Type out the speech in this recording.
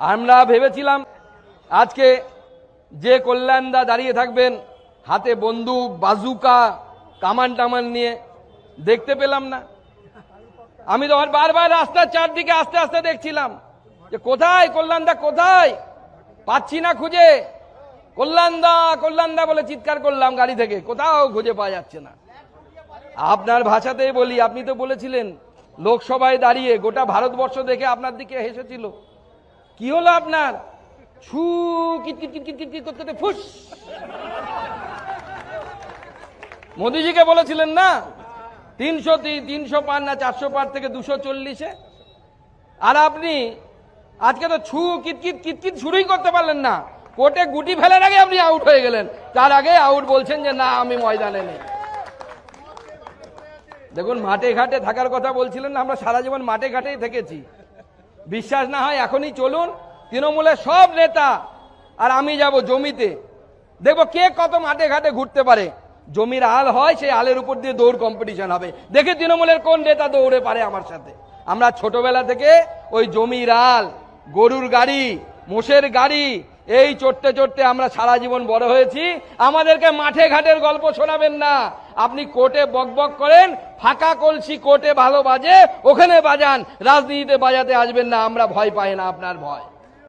আমরা ভেবেছিলাম আজকে যে কল্যাণদা দাঁড়িয়ে থাকবেন, হাতে বন্দুক, বাজুকা, কামান টামান নিয়ে, দেখতে পেলাম না। আমি তো আর বারবার রাস্তার চারদিকে আস্তে আস্তে দেখছিলাম যে কোথায় কল্যাণদা, কোথায়? পাচ্ছি না খুঁজে। কল্যাণদা কল্যাণদা বলে চিৎকার করলাম গাড়ি থেকে, কোথাও খুঁজে পাওয়া যাচ্ছে না। আপনার ভাষাতেই বলি, আপনি তো বলেছিলেন, লোকসভায় দাঁড়িয়ে গোটা ভারতবর্ষ দেখে আপনার দিকে হেসেছিল। কি হলো আপনার? ছু, কিট করতে ফুস! মোদিজিকে বলেছিলেন না? তিনশো তিনশো পার না চারশো পার থেকে দুশো চল্লিশে? আর আপনি আজকে তো ছু কিটকিট কিটকিট শুরুই করতে পারলেন না। কোর্টে গুটি ফেলার আগে আপনি আউট হয়ে গেলেন। তার আগে আউট বলছেন যে, না, আমি ময়দানে নেই। দেখুন, মাঠে ঘাটে থাকার কথা বলছিলেন না, আমরা সারা জীবন মাঠে ঘাটেই থেকেছি। বিশ্বাস না হয় এখনই চলুন, তৃণমূলের সব নেতা, আর আমি যাব জমিতে। দেখব কে কত মাঠে ঘাটে ঘুরতে পারে। জমির আল হয়, সেই আলের উপর দিয়ে দৌড় কম্পিটিশন হবে। দেখে তৃণমূলের কোন নেতা দৌড়ে পারে আমার সাথে। আমরা ছোটবেলা থেকে ওই জমির আল, গরুর গাড়ি, মোষের গাড়ি এই চড়তে চড়তে আমরা সারা জীবন বড় হয়েছি। আমাদেরকে মাঠে ঘাটের গল্প শোনাবেন না। আপনি কোর্টে বক করেন, ফাঁকা কলসি কোর্টে ভালো বাজে, ওখানে বাজান, রাজনীতিতে বাজাতে আসবেন না, আমরা ভয় পাই না আপনার ভয়।